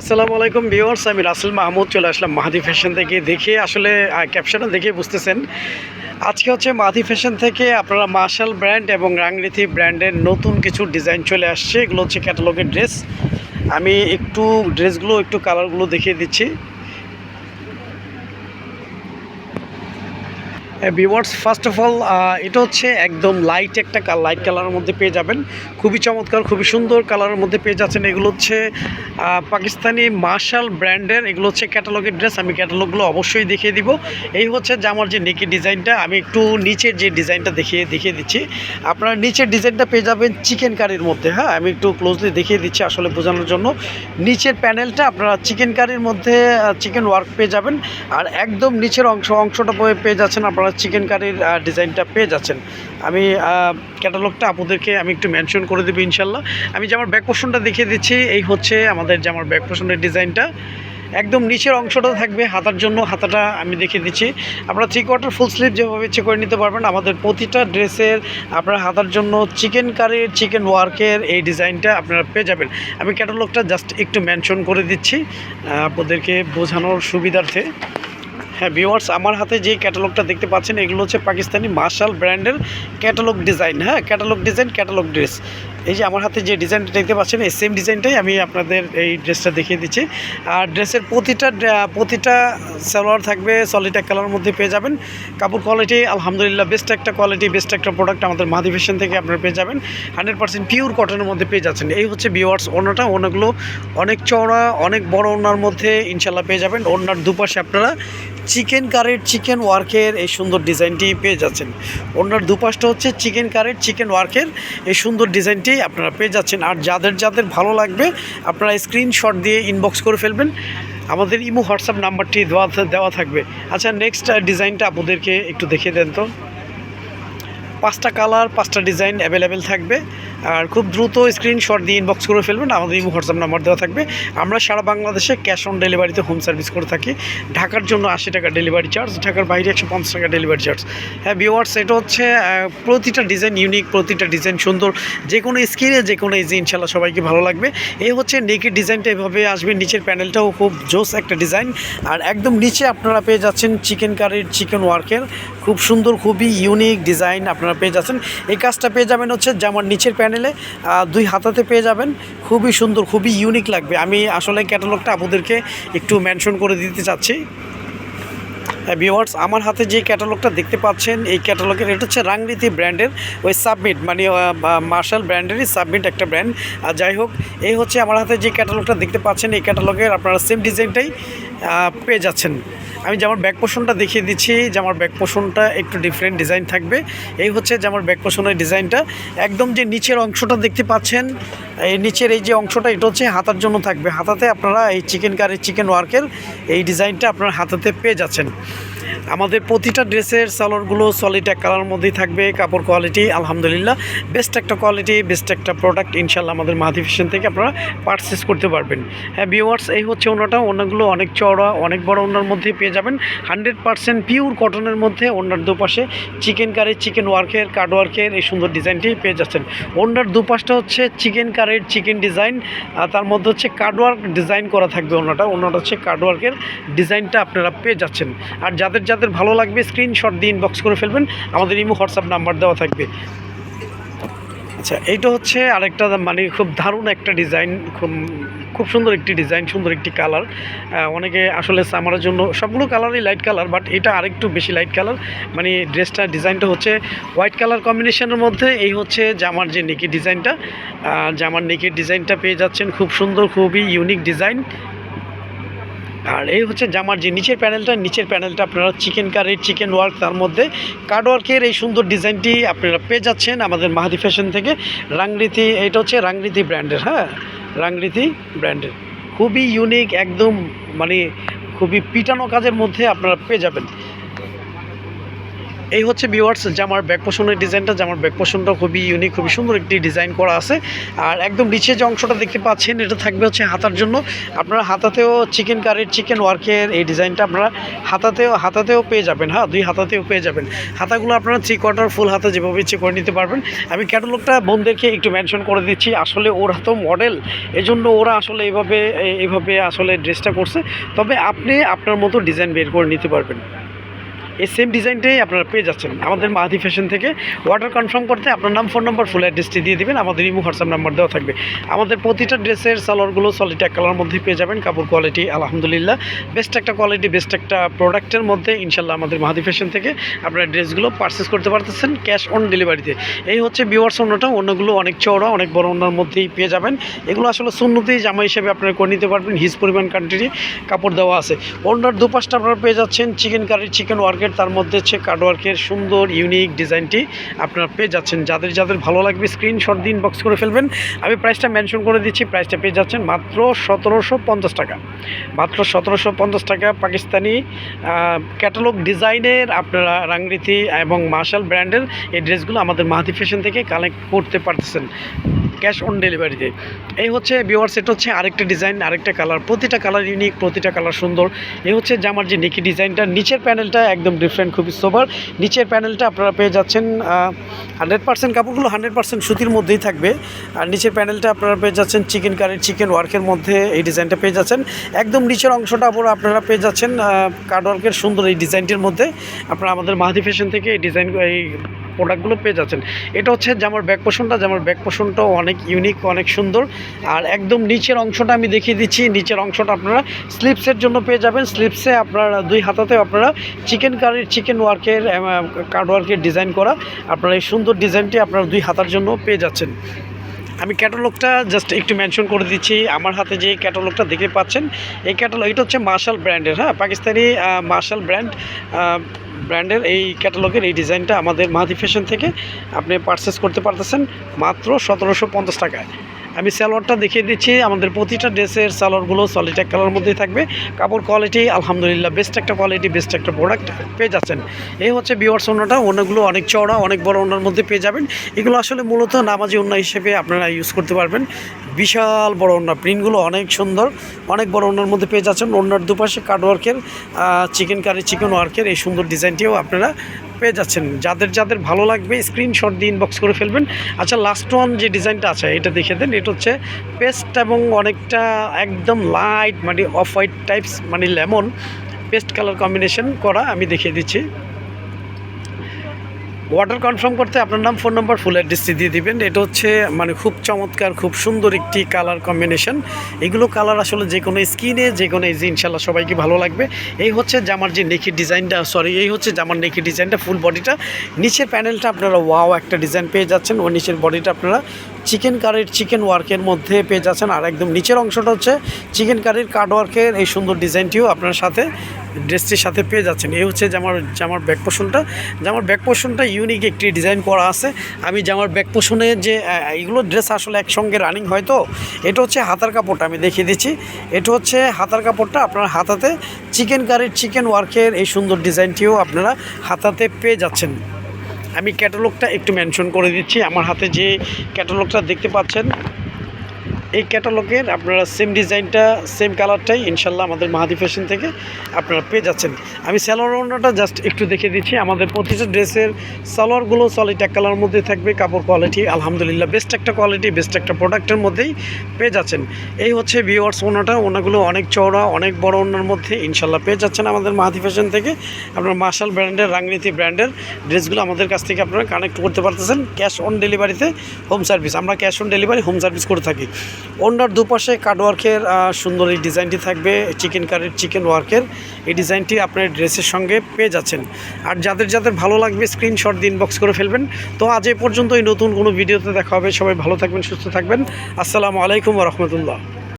আসসালামু আলাইকুম ভিওয়ার্স আমি রাসেল মাহমুদ, চলে আসলাম মাহাদি ফ্যাশন থেকে। দেখে আসলে ক্যাপশনটা দেখে বুঝতেছেন। আজকে হচ্ছে মাহাদি ফ্যাশন থেকে আপনারা মার্শাল ব্র্যান্ড এবং রাংরিথি ব্র্যান্ডের নতুন কিছু ডিজাইন চলে আসছে। এগুলো হচ্ছে ক্যাটালগের ড্রেস। আমি একটু ড্রেসগুলো, একটু কালারগুলো দেখিয়ে দিচ্ছি। ভিওয়ার্স ফার্স্ট অফ অল এটা হচ্ছে একদম লাইট একটা লাইট কালারের মধ্যে পেয়ে যাবেন। খুবই চমৎকার, খুবই সুন্দর কালারের মধ্যে পেয়ে যাচ্ছেন। এগুলো হচ্ছে পাকিস্তানি মার্শাল ব্র্যান্ডের এগুলো হচ্ছে ক্যাটালগের ড্রেস আমি ক্যাটালগুলো অবশ্যই দেখিয়ে দিব। এই হচ্ছে যে আমার যে নেকি ডিজাইনটা, আমি একটু নিচের যে ডিজাইনটা দেখিয়ে দেখিয়ে দিচ্ছি। আপনারা নিচের ডিজাইনটা পেয়ে যাবেন চিকেন কারির মধ্যে হ্যাঁ? আমি একটু ক্লোজলি দেখিয়ে দিচ্ছি আসলে বোঝানোর জন্য। নিচের প্যানেলটা আপনারা চিকেন কারির মধ্যে চিকেন ওয়ার্ক পেয়ে যাবেন। আর একদম নিচের অংশ, অংশটা পেয়ে- পেয়ে যাচ্ছেন আপনারা চিকেন কারির ডিজাইনটা পেয়ে যাচ্ছেন। আমি ক্যাটালগটা আপনাদেরকে আমি একটু মেনশন করে দেবো ইনশাল্লাহ। আমি যে আমার ব্যাক দেখিয়ে দিচ্ছি, এই হচ্ছে আমাদের যে আমার ব্যাক ডিজাইনটা একদম নিচের অংশটা থাকবে হাতার জন্য, হাতাটা আমি দেখিয়ে দিচ্ছি। আপনারা থ্রি কোয়ার্টার ফুল স্লিভ যেভাবে ইচ্ছে করে নিতে পারবেন, আমাদের প্রতিটা ড্রেসের আপনার হাতার জন্য চিকেন কারির চিকেন ওয়ার্কের এই ডিজাইনটা আপনারা পেয়ে যাবেন। আমি ক্যাটালগটা জাস্ট একটু মেনশন করে দিচ্ছি আপনাদেরকে বোঝানোর সুবিধার্থে। হ্যাঁ ভিওয়ার্স আমার হাতে যে ক্যাটালগটা দেখতে পাচ্ছেন, এগুলো হচ্ছে পাকিস্তানি মার্শাল ব্র্যান্ডের ক্যাটালগ ডিজাইন হ্যাঁ ক্যাটালগ ডিজাইন ক্যাটালগ ড্রেস এই যে আমার হাতে যে ডিজাইনটা দেখতে পাচ্ছেন, এই সেম ডিজাইনটাই আমি আপনাদের এই ড্রেসটা দেখিয়ে দিচ্ছি। আর ড্রেসের প্রতিটা প্রতিটা সালোয়ার থাকবে এক কালারের মধ্যে পেয়ে যাবেন। কাপড় কোয়ালিটি আলহামদুলিল্লাহ বেস্ট একটা কোয়ালিটি বেস্ট একটা প্রোডাক্ট আমাদের মাদি ফ্যাশন থেকে আপনারা পেয়ে যাবেন। হান্ড্রেড পার্সেন্ট পিওর কটনের মধ্যে পেয়ে যাচ্ছেন। এই হচ্ছে ভিওয়ার্স ওনাটা ওনাগুলো অনেক চওড়া, অনেক বড় ওনার মধ্যে ইনশাল্লাহ পেয়ে যাবেন। ওনার দুপাশে আপনারা চিকেন কারের চিকেন ওয়ার্কের এই সুন্দর ডিজাইনটি পেয়ে যাচ্ছেন। ওনার দুপাশটা হচ্ছে চিকেন কারের চিকেন ওয়ার্কের এই সুন্দর ডিজাইনটি আপনারা পেয়ে যাচ্ছেন। আর যাদের যাদের ভালো লাগবে, আপনারা স্ক্রিনশট দিয়ে ইনবক্স করে ফেলবেন। আমাদের ইমো, হোয়াটসঅ্যাপ নাম্বারটি দেওয়া দেওয়া থাকবে। আচ্ছা নেক্সট ডিজাইনটা আপনাদেরকে একটু দেখিয়ে দেন তো। পাঁচটা কালার, পাঁচটা ডিজাইন অ্যাভেলেবেল থাকবে। আর খুব দ্রুত স্ক্রিনশট দিয়ে ইনবক্স করে ফেলবেন, আমাদের ইমো হোয়াটসঅ্যাপ নাম্বার দেওয়া থাকবে। আমরা সারা বাংলাদেশে ক্যাশ অন ডেলিভারিতে হোম সার্ভিস করে থাকি। ঢাকার জন্য আশি টাকা ডেলিভারি চার্জ ঢাকার বাইরে একশো পঞ্চাশ টাকা ডেলিভারি চার্জ হ্যাঁ ভিওয়ার্স এটা হচ্ছে প্রতিটা ডিজাইন ইউনিক প্রতিটা ডিজাইন সুন্দর। যে কোনো স্কিনে যে কোনো এজে ইনশাল্লাহ সবাইকে ভালো লাগবে। এই হচ্ছে নেকের ডিজাইনটা এভাবে আসবে, নিচের প্যানেলটাও খুব জোস একটা ডিজাইন আর একদম নিচে আপনারা পেয়ে যাচ্ছেন চিকেন কারির চিকেন ওয়ার্কের খুব সুন্দর, খুবই ইউনিক ডিজাইন আপনারা পেয়ে যাচ্ছেন। এই কাজটা পেয়ে যাবেন হচ্ছে জামার নিচের প্যানেলে আহ, দুই হাতাতে পেয়ে যাবেন। খুবই সুন্দর খুবই ইউনিক লাগবে। আমি আসলে ক্যাটালগটা আপনাদেরকে একটু মেনশন করে দিতে চাচ্ছি। ভিওয়ার্স আমার হাতে যে ক্যাটালগটা দেখতে পাচ্ছেন, এই ক্যাটালগের, এটা হচ্ছে রাংরিতি ব্র্যান্ডের ওই সাবমিট মানে মার্শাল ব্র্যান্ডেরই সাবমিট একটা ব্র্যান্ড। আর যাই হোক, এই হচ্ছে আমার হাতে যে ক্যাটালগটা দেখতে পাচ্ছেন, এই ক্যাটালগের আপনারা সেম ডিজাইনটাই পেয়ে যাচ্ছেন। আমি যেমন ব্যাক পোষণটা দেখিয়ে দিচ্ছি, যে আমার ব্যাক পোষণটা একটু ডিফারেন্ট ডিজাইন থাকবে। এই হচ্ছে যে আমার ব্যাক পোষণের ডিজাইনটা একদম যে নিচের অংশটা দেখতে পাচ্ছেন এই নিচের এই যে অংশটা, এটা হচ্ছে হাতার জন্য থাকবে। হাতাতে আপনারা এই চিকেন কারি চিকেন ওয়ার্কের এই ডিজাইনটা আপনারা হাতাতে পেয়ে যাচ্ছেন। আমাদের প্রতিটা ড্রেসের সালোয়ারগুলো সলিড এক কালার মধ্যেই থাকবে, কাপড় কোয়ালিটি আলহামদুলিল্লাহ। বেস্ট একটা কোয়ালিটি বেস্ট একটা প্রোডাক্ট ইনশাল্লাহ আমাদের মাহাদি ফ্যাশন থেকে আপনারা পারচেস করতে পারবেন। হ্যাঁ ভিওয়ার্স এই হচ্ছে ওনাটা। ওনাগুলো অনেক চওড়া, অনেক বড় ওনার মধ্যে পেয়ে যাবেন। হান্ড্রেড পার্সেন্ট পিওর কটনের মধ্যে ওনার দুপাশে চিকেন কারি চিকেন ওয়ার্কের কার্ড ওয়ার্কের এই সুন্দর ডিজাইনটি পেয়ে যাচ্ছেন। ওনার দুপাশটা হচ্ছে চিকেন কারির চিকেন ডিজাইন, আর তার মধ্যে হচ্ছে কার্ডওয়ার্ক ডিজাইন করা থাকবে ওনাটা। ওনাটা হচ্ছে কার্ডওয়ার্কের ডিজাইনটা আপনারা পেয়ে যাচ্ছেন। আর যাদের যাদের ভালো লাগবে স্ক্রিনশট দিয়ে ইনবক্স করে ফেলবেন। আমাদের ইমো, হোয়াটসঅ্যাপ নাম্বার দেওয়া থাকবে। আচ্ছা এইটা হচ্ছে আরেকটা মানে খুব দারুণ একটা ডিজাইন, খুব খুব সুন্দর একটি ডিজাইন, সুন্দর একটি কালার। অনেকে আসলে সামারের জন্য সবগুলো কালারই লাইট কালার বাট এটা আরেকটু বেশি লাইট কালার মানে ড্রেসটা ডিজাইনটা হচ্ছে হোয়াইট কালার কম্বিনেশনের মধ্যে। এই হচ্ছে জামার যে নেকি ডিজাইনটা। জামার নেকের ডিজাইনটা পেয়ে যাচ্ছেন। খুব সুন্দর, খুবই ইউনিক ডিজাইন আর এই হচ্ছে জামার যে নিচের প্যানেলটা নিচের প্যানেলটা আপনারা চিকেন কারির চিকেন ওয়ার্ক তার মধ্যে কার্ড ওয়ার্কের এই সুন্দর ডিজাইনটি আপনারা পেয়ে যাচ্ছেন আমাদের মাহাদি ফ্যাশন থেকে। রাংরিতি, এটা হচ্ছে রাংরিতি ব্র্যান্ডের হ্যাঁ? রাংরিতি ব্র্যান্ডের খুবই ইউনিক একদম মানে খুবই পিটানো কাজের মধ্যে আপনারা পেয়ে যাবেন। এই হচ্ছে ভিউয়ার্স জামার ব্যাক পোষণের ডিজাইনটা জামার ব্যাক পোষণটা খুবই ইউনিক খুবই সুন্দর একটি ডিজাইন করা আছে। আর একদম নিচে যে অংশটা দেখতে পাচ্ছেন, এটা থাকবে হচ্ছে হাতার জন্য। আপনারা হাতাতেও চিকেন কারির চিকেন ওয়ার্কের এই ডিজাইনটা আপনারা হাতাতেও হাতাতেও পেয়ে যাবেন হ্যাঁ দুই হাতাতেও পেয়ে যাবেন। হাতাগুলো আপনারা থ্রি কোয়ার্টার ফুল হাতা যেভাবে ইচ্ছে করে নিতে পারবেন। আমি ক্যাটালগটা বোনদেরকে একটু মেনশন করে দিচ্ছি, আসলে ওর হাতেও মডেল এজন্য ওরা আসলে এভাবে এইভাবে আসলে ড্রেসটা করছে। তবে আপনি আপনার মতো ডিজাইন বের করে নিতে পারবেন। এই সেম ডিজাইনটাই আপনারা পেয়ে যাচ্ছেন। আমাদের মাহাদি ফ্যাশন থেকে অর্ডার কনফার্ম করতে আপনার নাম ফোন নাম্বার ফুল অ্যাড্রেসটি দিয়ে দেবেন। আমাদের ইমো হোয়াটসঅ্যাপ নাম্বার দেওয়া থাকবে। আমাদের প্রতিটা ড্রেসের, সালোয়ারগুলো সলিড এক কালার মধ্যে পেয়ে যাবেন। কাপড় কোয়ালিটি আলহামদুলিল্লাহ। বেস্ট একটা কোয়ালিটি বেস্ট একটা প্রোডাক্টের মধ্যে ইনশাল্লাহ আমাদের মাহাদি ফ্যাশন থেকে আপনারা ড্রেসগুলো পারচেস করতে পারতেছেন ক্যাশ অন ডেলিভারিতে এই হচ্ছে বিওয়ার্স অন্যটা। অন্যগুলো অনেক চওড়া, অনেক বড় অন্যার মধ্যেই পেয়ে যাবেন। এগুলো আসলে সুন্নতেই জামা হিসেবে আপনারা করে নিতে পারবেন। হিজ পরিমাণ কান্ট্রি কাপড় দেওয়া আছে। অন্যার দুপাশটা আপনারা পেয়ে যাচ্ছেন। চিকেন কারি চিকেন ওয়ার্কের তার মধ্যে হচ্ছে কার্ড ওয়ার্কের সুন্দর ইউনিক ডিজাইনটি আপনারা পেয়ে যাচ্ছেন। যাদের যাদের ভালো লাগবে স্ক্রিনশট দিন বক্স করে ফেলবেন। আমি প্রাইসটা মেনশন করে দিচ্ছি প্রাইসটা পেয়ে যাচ্ছেন মাত্র সতেরোশো পঞ্চাশ টাকা। মাত্র সতেরোশো পঞ্চাশ টাকা পাকিস্তানি ক্যাটালগ ডিজাইনের আপনারা রাংরিতি এবং মার্শাল ব্র্যান্ডের এই ড্রেসগুলো আমাদের মাহাদি ফ্যাশন থেকে কালেক্ট করতে পারতেছেন। ক্যাশ অন ডেলিভারিতে এই হচ্ছে বিওয়ার সেট হচ্ছে আরেকটা ডিজাইন আরেকটা কালার প্রতিটা কালার ইউনিক প্রতিটা কালার সুন্দর। এই হচ্ছে জামার যে নেকি ডিজাইনটা নিচের প্যানেলটা একদম ডিফারেন্ট খুবই সোবার নিচের প্যানেলটা আপনারা পেয়ে যাচ্ছেন হান্ড্রেড পার্সেন্ট কাপড়গুলো হান্ড্রেড পার্সেন্ট সুতির মধ্যেই থাকবে। আর নিচের প্যানেলটা আপনারা পেয়ে যাচ্ছেন চিকেন কারির চিকেন ওয়ার্কের মধ্যে এই ডিজাইনটা পেয়ে যাচ্ছেন। একদম নিচের অংশটা আবার আপনারা পেয়ে যাচ্ছেন কার্ড ওয়ার্কের সুন্দর এই ডিজাইনটির মধ্যে। আপনারা আমাদের মাহাদি ফ্যাশন থেকে এই ডিজাইন এই প্রোডাক্টগুলো পেয়ে যাচ্ছেন। এটা হচ্ছে জামার ব্যাক পোষণটা জামার ব্যাক পোষণটাও অনেক ইউনিক অনেক সুন্দর। আর একদম নিচের অংশটা আমি দেখিয়ে দিচ্ছি। নিচের অংশটা আপনারা স্লিপসের জন্য পেয়ে যাবেন। স্লিপসে আপনারা দুই হাতাতে আপনারা চিকেন কারির চিকেন ওয়ার্কের কার্ড ওয়ার্কের ডিজাইন করা আপনারা এই সুন্দর ডিজাইনটি আপনারা দুই হাতার জন্য পেয়ে যাচ্ছেন। আমি ক্যাটালগটা জাস্ট একটু মেনশন করে দিচ্ছি। আমার হাতে যে ক্যাটালগটা দেখতে পাচ্ছেন, এই ক্যাটালগ এটা হচ্ছে মার্শাল ব্র্যান্ডের হ্যাঁ? পাকিস্তানি মার্শাল ব্র্যান্ড ব্র্যান্ডের এই ক্যাটালগের এই ডিজাইনটা আমাদের মাহাদি ফ্যাশন থেকে আপনি পারচেস করতে পারতেছেন মাত্র সতেরোশো পঞ্চাশ টাকায়। আমি সালোয়ারটা দেখিয়ে দিচ্ছি। আমাদের প্রতিটা ড্রেসের সালোয়ারগুলো সলিড এক কালার মধ্যেই থাকবে। কাপড় কোয়ালিটি আলহামদুলিল্লাহ বেস্ট একটা কোয়ালিটি বেস্ট একটা প্রোডাক্ট পেয়ে যাচ্ছেন। এই হচ্ছে বিওয়ার্স ওনাটা অন্যগুলো অনেক চওড়া, অনেক বড় ওনার মধ্যে পেয়ে যাবেন। এগুলো আসলে মূলত নামাজি ওনা হিসেবে আপনারা ইউজ করতে পারবেন। বিশাল বড় ওনা প্রিন্টগুলো অনেক সুন্দর, অনেক বড় ওনার মধ্যে পেয়ে যাচ্ছেন। ওনার দুপাশে কার্ড ওয়ার্কের চিকেন কারি চিকেন ওয়ার্কের এই সুন্দর ডিজাইনটিও আপনারা পেয়ে যাচ্ছেন। যাদের যাদের ভালো লাগবে স্ক্রিনশট দিয়ে ইনবক্স করে ফেলবেন। আচ্ছা লাস্ট ওয়ান যে ডিজাইনটা আছে, এটা দেখে দেন। এটা হচ্ছে পেস্ট এবং অনেকটা একদম লাইট মানে অফ হোয়াইট টাইপস মানে লেমন পেস্ট কালার কম্বিনেশন করা আমি দেখিয়ে দিচ্ছি। অর্ডার কনফার্ম করতে আপনার নাম ফোন নাম্বার ফুল অ্যাড্রেসটি দিয়ে দিবেন। এটা হচ্ছে মানে খুব চমৎকার, খুব সুন্দর একটি কালার কম্বিনেশন এগুলো কালার আসলে যে কোনো স্কিনে যে কোনো এই ইনশাল্লাহ সবাইকে ভালো লাগবে। এই হচ্ছে জামার যে নেকি ডিজাইনটা সরি এই হচ্ছে জামার নেকি ডিজাইনটা ফুল বডিটা নিচের প্যানেলটা আপনারা ওয়াও একটা ডিজাইন পেয়ে যাচ্ছেন। ও নিচের বডিটা আপনারা চিকেন কারির চিকেন ওয়ার্কের মধ্যে পেয়ে যাচ্ছেন। আর একদম নিচের অংশটা হচ্ছে চিকেন কারির কার্ড ওয়ার্কের এই সুন্দর ডিজাইনটিও আপনার সাথে ড্রেসটির সাথে পেয়ে যাচ্ছেন। এই হচ্ছে জামার জামার ব্যাক পোষণটা। জামার ব্যাক পোষণটা ইউনিক একটি ডিজাইন করা আছে। আমি জামার ব্যাক পোষণে যে এইগুলো ড্রেস আসলে একসঙ্গে রানিং হয় তো, এটা হচ্ছে হাতার কাপড়টা আমি দেখিয়ে দিচ্ছি। এটা হচ্ছে হাতার কাপড়টা আপনার হাতাতে চিকেন কারির চিকেন ওয়ার্কের এই সুন্দর ডিজাইনটিও আপনারা হাতাতে পেয়ে যাচ্ছেন। আমি ক্যাটালগটা একটু মেনশন করে দিচ্ছি। আমার হাতে যে ক্যাটালগটা দেখতে পাচ্ছেন এই ক্যাটালগের আপনারা সেম ডিজাইনটা সেম কালারটাই ইনশাল্লাহ আমাদের মাহাদি ফ্যাশন থেকে আপনারা পেয়ে যাচ্ছেন। আমি সালোয়ার ওড়নাটা জাস্ট একটু দেখে দিচ্ছি, আমাদের প্রতিটা ড্রেসের সালোয়ারগুলো সলিড এক কালার মধ্যে থাকবে, কাপড় কোয়ালিটি আলহামদুলিল্লাহ বেস্ট একটা কোয়ালিটি বেস্ট একটা প্রোডাক্টের মধ্যেই পেয়ে যাচ্ছেন। এই হচ্ছে ভিওয়ার্স ওনাটা ওনাগুলো অনেক চওড়া, অনেক বড় ওনার মধ্যে ইনশাল্লাহ পেয়ে যাচ্ছেন আমাদের মাহাদি ফ্যাশন থেকে। আপনার মার্শাল ব্র্যান্ডের রাংনীতি ব্র্যান্ডের ড্রেসগুলো আমাদের কাছ থেকে আপনারা কানেক্ট করতে পারতেছেন ক্যাশ অন ডেলিভারিতে হোম সার্ভিস আমরা cash on delivery home service করে থাকি। ওনার দুপাশে কার্ড ওয়ার্কের সুন্দর এই ডিজাইনটি থাকবে, চিকেন কারির চিকেন ওয়ার্কের। এই ডিজাইনটি আপনার ড্রেসের সঙ্গে পেয়ে যাচ্ছেন। আর যাদের যাদের ভালো লাগবে স্ক্রিনশট দিন বক্স করে ফেলবেন। তো আজ এ পর্যন্ত এই নতুন কোনো ভিডিওতে দেখা হবে। সবাই ভালো থাকবেন, সুস্থ থাকবেন। আসসালামু আলাইকুম রহমতুল্লাহ।